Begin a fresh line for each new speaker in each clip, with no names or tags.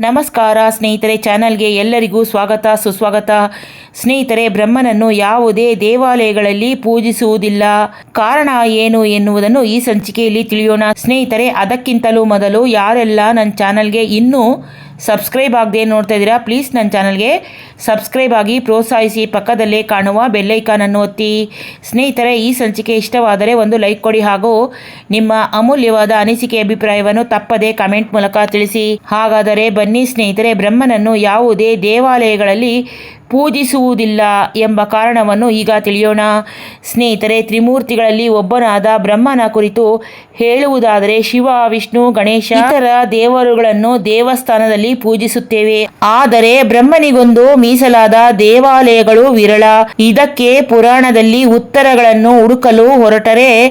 ನಮಸ್ಕಾರ ಸ್ನೇಹಿತರೆ, ಚಾನಲ್ಗೆ ಎಲ್ಲರಿಗೂ ಸ್ವಾಗತ, ಸುಸ್ವಾಗತ. ಸ್ನೇಹಿತರೆ, ಬ್ರಹ್ಮನನ್ನು ಯಾವುದೇ ದೇವಾಲಯಗಳಲ್ಲಿ ಪೂಜಿಸುವುದಿಲ್ಲ. ಕಾರಣ ಏನು ಎನ್ನುವುದನ್ನು ಈ ಸಂಚಿಕೆಯಲ್ಲಿ ತಿಳಿಯೋಣ. ಸ್ನೇಹಿತರೆ, ಅದಕ್ಕಿಂತಲೂ ಮೊದಲು ಯಾರೆಲ್ಲ ನನ್ನ ಚಾನಲ್ಗೆ ಇನ್ನೂ ಸಬ್ಸ್ಕ್ರೈಬ್ ಆಗದೆ ನೋಡ್ತಾ ಇದ್ದೀರಾ ಪ್ಲೀಸ್ ನನ್ನ ಚಾನಲ್ಗೆ ಸಬ್ಸ್ಕ್ರೈಬ್ ಆಗಿ ಪ್ರೋತ್ಸಾಹಿಸಿ. ಪಕ್ಕದಲ್ಲೇ ಕಾಣುವ ಬೆಲ್ಲೈಕಾನನ್ನು ಒತ್ತಿ. ಸ್ನೇಹಿತರೆ, ಈ ಸಂಚಿಕೆ ಇಷ್ಟವಾದರೆ ಒಂದು ಲೈಕ್ ಕೊಡಿ ಹಾಗೂ ನಿಮ್ಮ ಅಮೂಲ್ಯವಾದ ಅನಿಸಿಕೆ ಅಭಿಪ್ರಾಯವನ್ನು ತಪ್ಪದೆ ಕಮೆಂಟ್ ಮೂಲಕ ತಿಳಿಸಿ. ಹಾಗಾದರೆ ಬನ್ನಿ ಸ್ನೇಹಿತರೆ, ಬ್ರಹ್ಮನನ್ನು ಯಾವುದೇ ದೇವಾಲಯಗಳಲ್ಲಿ ಪೂಜಿಸುವುದಿಲ್ಲ ಎಂಬ ಕಾರಣವನ್ನು ಈಗ ತಿಳಿಯೋಣ. ಸ್ನೇಹಿತರೆ, ತ್ರಿಮೂರ್ತಿಗಳಲ್ಲಿ ಒಬ್ಬನಾದ ಬ್ರಹ್ಮನ ಕುರಿತು ಹೇಳುವುದಾದರೆ ಶಿವ, ವಿಷ್ಣು, ಗಣೇಶ ಇತರ ದೇವರುಗಳನ್ನು ದೇವಸ್ಥಾನದಲ್ಲಿ ಪೂಜಿಸುತ್ತೇವೆ. ಆದರೆ ಬ್ರಹ್ಮನಿಗೊಂದು ಮೀಸಲಾದ ದೇವಾಲಯಗಳು ವಿರಳ. ಇದಕ್ಕೆ ಪುರಾಣದಲ್ಲಿ ಉತ್ತರಗಳನ್ನು ಹುಡುಕಲು ಹೊರಟರೆ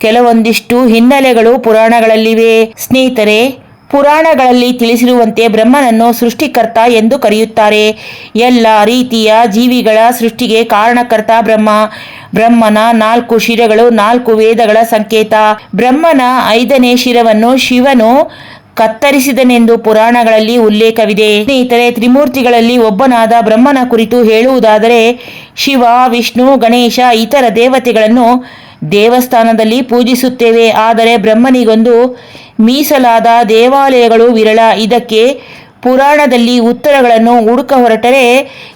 ಕೆಲವೊಂದಿಷ್ಟು ಹಿನ್ನೆಲೆಗಳು ಪುರಾಣಗಳಲ್ಲಿವೆ. ಸ್ನೇಹಿತರೆ ಪುರಾಣಗಳಲ್ಲಿ ತಿಳಿಸಿರುವಂತೆ ಬ್ರಹ್ಮನನ್ನು ಸೃಷ್ಟಿಕರ್ತ ಎಂದು ಕರೆಯುತ್ತಾರೆ. ಎಲ್ಲ ರೀತಿಯ ಜೀವಿಗಳ ಸೃಷ್ಟಿಗೆ ಕಾರಣಕರ್ತ ಬ್ರಹ್ಮ. ಬ್ರಹ್ಮನ ನಾಲ್ಕು ಶಿರಗಳು, ನಾಲ್ಕು ವೇದಗಳ ಸಂಕೇತ. ಬ್ರಹ್ಮನ ಐದನೇ ಶಿರವನ್ನು ಶಿವನು ಕತ್ತರಿಸಿದನೆಂದು ಪುರಾಣಗಳಲ್ಲಿ ಉಲ್ಲೇಖವಿದೆ. ಸ್ನೇಹಿತರೆ, ತ್ರಿಮೂರ್ತಿಗಳಲ್ಲಿ ಒಬ್ಬನಾದ ಬ್ರಹ್ಮನ ಕುರಿತು ಹೇಳುವುದಾದರೆ, ಶಿವ, ವಿಷ್ಣು, ಗಣೇಶ ಇತರ ದೇವತೆಗಳನ್ನು ದೇವಸ್ಥಾನದಲ್ಲಿ ಪೂಜಿಸುತ್ತೇವೆ. ಆದರೆ ಬ್ರಹ್ಮನಿಗೊಂದು ಮೀಸಲಾದ ದೇವಾಲಯಗಳು ವಿರಳ. ಇದಕ್ಕೆ ಪುರಾಣದಲ್ಲಿ ಉತ್ತರಗಳನ್ನು ಹುಡುಕ ಹೊರಟರೆ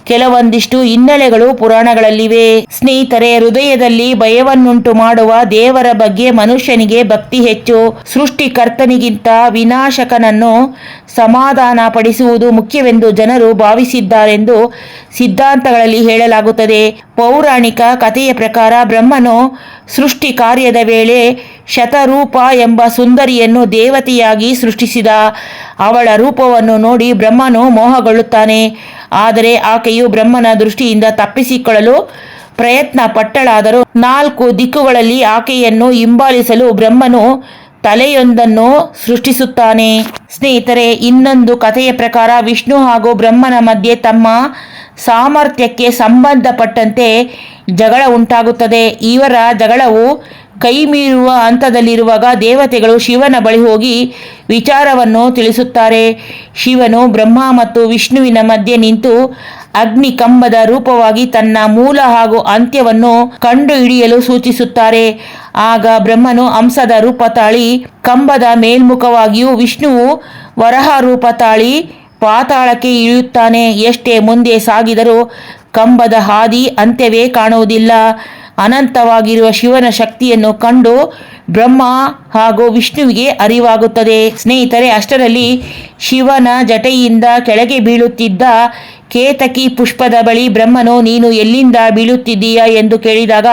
ಕೆಲವೊಂದಿಷ್ಟು ಹಿನ್ನೆಲೆಗಳು ಪುರಾಣಗಳಲ್ಲಿವೆ. ಸ್ನೇಹಿತರೆ, ಹೃದಯದಲ್ಲಿ ಭಯವನ್ನುಂಟು ಮಾಡುವ ದೇವರ ಬಗ್ಗೆ ಮನುಷ್ಯನಿಗೆ ಭಕ್ತಿ ಹೆಚ್ಚು. ಸೃಷ್ಟಿಕರ್ತನಿಗಿಂತ ವಿನಾಶಕನನ್ನು ಸಮಾಧಾನ ಪಡಿಸುವುದು ಮುಖ್ಯವೆಂದು ಜನರು ಭಾವಿಸಿದ್ದಾರೆಂದು ಸಿದ್ಧಾಂತಗಳಲ್ಲಿ ಹೇಳಲಾಗುತ್ತದೆ. ಪೌರಾಣಿಕ ಕಥೆಯ ಪ್ರಕಾರ ಬ್ರಹ್ಮನು ಸೃಷ್ಟಿ ಕಾರ್ಯದ ವೇಳೆ ಶತರೂಪ ಎಂಬ ಸುಂದರಿಯನ್ನು ದೇವತೆಯಾಗಿ ಸೃಷ್ಟಿಸಿದ ಅವಳ ರೂಪವನ್ನು ನೋಡಿ ಬ್ರಹ್ಮನು ಮೋಹಗೊಳ್ಳುತ್ತಾನೆ. ಆದರೆ ಆಕೆಯು ಬ್ರಹ್ಮನ ದೃಷ್ಟಿಯಿಂದ ತಪ್ಪಿಸಿಕೊಳ್ಳಲು ಪ್ರಯತ್ನ ಪಟ್ಟಳಾದರೂ ನಾಲ್ಕು ದಿಕ್ಕುಗಳಲ್ಲಿ ಆಕೆಯನ್ನು ಹಿಂಬಾಲಿಸಲು ಬ್ರಹ್ಮನು ತಲೆಯೊಂದನ್ನು ಸೃಷ್ಟಿಸುತ್ತಾನೆ. ಸ್ನೇಹಿತರೆ, ಇನ್ನೊಂದು ಕಥೆಯ ಪ್ರಕಾರ ವಿಷ್ಣು ಹಾಗೂ ಬ್ರಹ್ಮನ ಮಧ್ಯೆ ತಮ್ಮ ಸಾಮರ್ಥ್ಯಕ್ಕೆ ಸಂಬಂಧಪಟ್ಟಂತೆ ಜಗಳ ಉಂಟಾಗುತ್ತದೆ. ಇವರ ಜಗಳವು ಕೈ ಮೀರುವ ಹಂತದಲ್ಲಿರುವಾಗ ದೇವತೆಗಳು ಶಿವನ ಬಳಿ ಹೋಗಿ ವಿಚಾರವನ್ನು ತಿಳಿಸುತ್ತಾರೆ. ಶಿವನು ಬ್ರಹ್ಮ ಮತ್ತು ವಿಷ್ಣುವಿನ ಮಧ್ಯೆ ನಿಂತು ಅಗ್ನಿ ಕಂಬದ ರೂಪವಾಗಿ ತನ್ನ ಮೂಲ ಹಾಗೂ ಅಂತ್ಯವನ್ನು ಕಂಡುಹಿಡಿಯಲು ಸೂಚಿಸುತ್ತಾರೆ. ಆಗ ಬ್ರಹ್ಮನು ಹಂಸದ ರೂಪ ತಾಳಿ, ಕಂಬದ ಮೇಲ್ಮುಖವಾಗಿಯೂ ವಿಷ್ಣುವು ವರಹ ರೂಪ ತಾಳಿ ಪಾತಾಳಕ್ಕೆ ಇಳಿಯುತ್ತಾನೆ. ಎಷ್ಟೇ ಮುಂದೆ ಸಾಗಿದರೂ ಕಂಬದ ಹಾದಿ ಅಂತ್ಯವೇ ಕಾಣುವುದಿಲ್ಲ. ಅನಂತವಾಗಿರುವ ಶಿವನ ಶಕ್ತಿಯನ್ನು ಕಂಡು ಬ್ರಹ್ಮ ಹಾಗೂ ವಿಷ್ಣುವಿಗೆ ಅರಿವಾಗುತ್ತದೆ. ಸ್ನೇಹಿತರೆ, ಅಷ್ಟರಲ್ಲಿ ಶಿವನ ಜಟೆಯಿಂದ ಕೆಳಗೆ ಬೀಳುತ್ತಿದ್ದ ಕೇತಕಿ ಪುಷ್ಪದ ಬಳಿ ಬ್ರಹ್ಮನು, ನೀನು ಎಲ್ಲಿಂದ ಬೀಳುತ್ತಿದ್ದೀಯಾ? ಎಂದು ಕೇಳಿದಾಗ,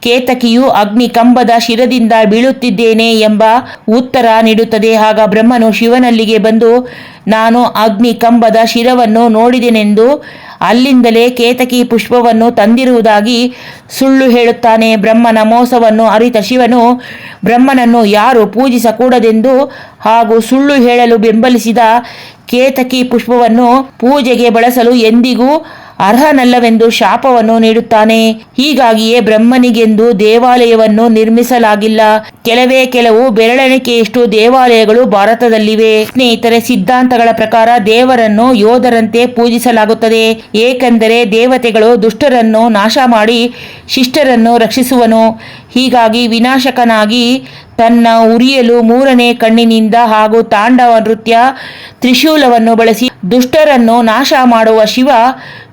ಕೇತಕಿಯು, ಅಗ್ನಿ ಕಂಬದ ಶಿರದಿಂದ ಬೀಳುತ್ತಿದ್ದೇನೆ ಎಂಬ ಉತ್ತರ ನೀಡುತ್ತದೆ. ಆಗ ಬ್ರಹ್ಮನು ಶಿವನಲ್ಲಿಗೆ ಬಂದು, ನಾನು ಅಗ್ನಿ ಕಂಬದ ಶಿರವನ್ನು ನೋಡಿದೆನೆಂದು ಅಲ್ಲಿಂದಲೇ ಕೇತಕಿ ಪುಷ್ಪವನ್ನು ತಂದಿರುವುದಾಗಿ ಸುಳ್ಳು ಹೇಳುತ್ತಾನೆ. ಬ್ರಹ್ಮನ ಮೋಸವನ್ನು ಅರಿತ ಶಿವನು, ಬ್ರಹ್ಮನನ್ನು ಯಾರು ಪೂಜಿಸಕೂಡದೆಂದು ಹಾಗೂ ಸುಳ್ಳು ಹೇಳಲು ಬೆಂಬಲಿಸಿದ ಕೇತಕಿ ಪುಷ್ಪವನ್ನು ಪೂಜೆಗೆ ಬಳಸಲು ಎಂದಿಗೂ ಅರ್ಹನಲ್ಲವೆಂದು ಶಾಪವನ್ನು ನೀಡುತ್ತಾನೆ. ಹೀಗಾಗಿಯೇ ಬ್ರಹ್ಮನಿಗೆಂದು ದೇವಾಲಯವನ್ನು ನಿರ್ಮಿಸಲಾಗಿಲ್ಲ. ಕೆಲವೇ ಕೆಲವು ಬೆರಳೆಣಿಕೆಯಷ್ಟು ದೇವಾಲಯಗಳು ಭಾರತದಲ್ಲಿವೆ. ಸ್ನೇಹಿತರೆ, ಸಿದ್ಧಾಂತಗಳ ಪ್ರಕಾರ ದೇವರನ್ನು ಯೋಧರಂತೆ ಪೂಜಿಸಲಾಗುತ್ತದೆ. ಏಕೆಂದರೆ ದೇವತೆಗಳು ದುಷ್ಟರನ್ನು ನಾಶ ಮಾಡಿ ಶಿಷ್ಟರನ್ನು ರಕ್ಷಿಸುವನು. ಹೀಗಾಗಿ ವಿನಾಶಕನಾಗಿ ತನ್ನ ಉರಿಯಲು ಮೂರನೇ ಕಣ್ಣಿನಿಂದ ಹಾಗೂ ತಾಂಡವ ನೃತ್ಯ ತ್ರಿಶೂಲವನ್ನು ಬಳಸಿ ದುಷ್ಟರನ್ನು ನಾಶ ಮಾಡುವ ಶಿವ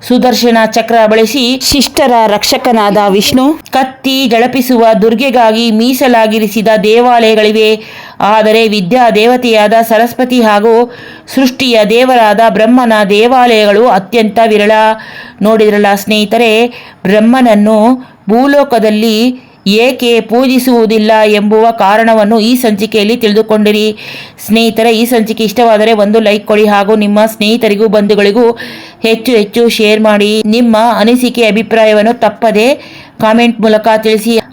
ಸುದರ್ಶನ ಚಕ್ರ ಬಳಸಿ ಶಿಷ್ಟರ ರಕ್ಷಕನಾದ ವಿಷ್ಣು ಕತ್ತಿ ಜಳಪಿಸುವ ದುರ್ಗೆಗಾಗಿ ಮೀಸಲಾಗಿರಿಸಿದ ದೇವಾಲಯಗಳಿವೆ. ಆದರೆ ವಿದ್ಯಾ ದೇವತೆಯಾದ ಸರಸ್ವತಿ ಹಾಗೂ ಸೃಷ್ಟಿಯ ದೇವರಾದ ಬ್ರಹ್ಮನ ದೇವಾಲಯಗಳು ಅತ್ಯಂತ ವಿರಳ. ನೋಡಿದ್ರಲ್ಲ ಸ್ನೇಹಿತರೆ ಬ್ರಹ್ಮನನ್ನು ಭೂಲೋಕದಲ್ಲಿ ಏಕೆ ಪೂಜಿಸುವುದಿಲ್ಲ ಎಂಬುವ ಕಾರಣವನ್ನು ಈ ಸಂಚಿಕೆಯಲ್ಲಿ ತಿಳಿದುಕೊಂಡಿರಿ. ಸ್ನೇಹಿತರೆ, ಈ ಸಂಚಿಕೆ ಇಷ್ಟವಾದರೆ ಒಂದು ಲೈಕ್ ಕೊಡಿ ಹಾಗೂ ನಿಮ್ಮ ಸ್ನೇಹಿತರಿಗೂ ಬಂಧುಗಳಿಗೂ ಹೆಚ್ಚು ಹೆಚ್ಚು ಶೇರ್ ಮಾಡಿ. ನಿಮ್ಮ ಅನಿಸಿಕೆ, ಅಭಿಪ್ರಾಯವನ್ನು ತಪ್ಪದೆ ಕಾಮೆಂಟ್ ಮೂಲಕ ತಿಳಿಸಿ.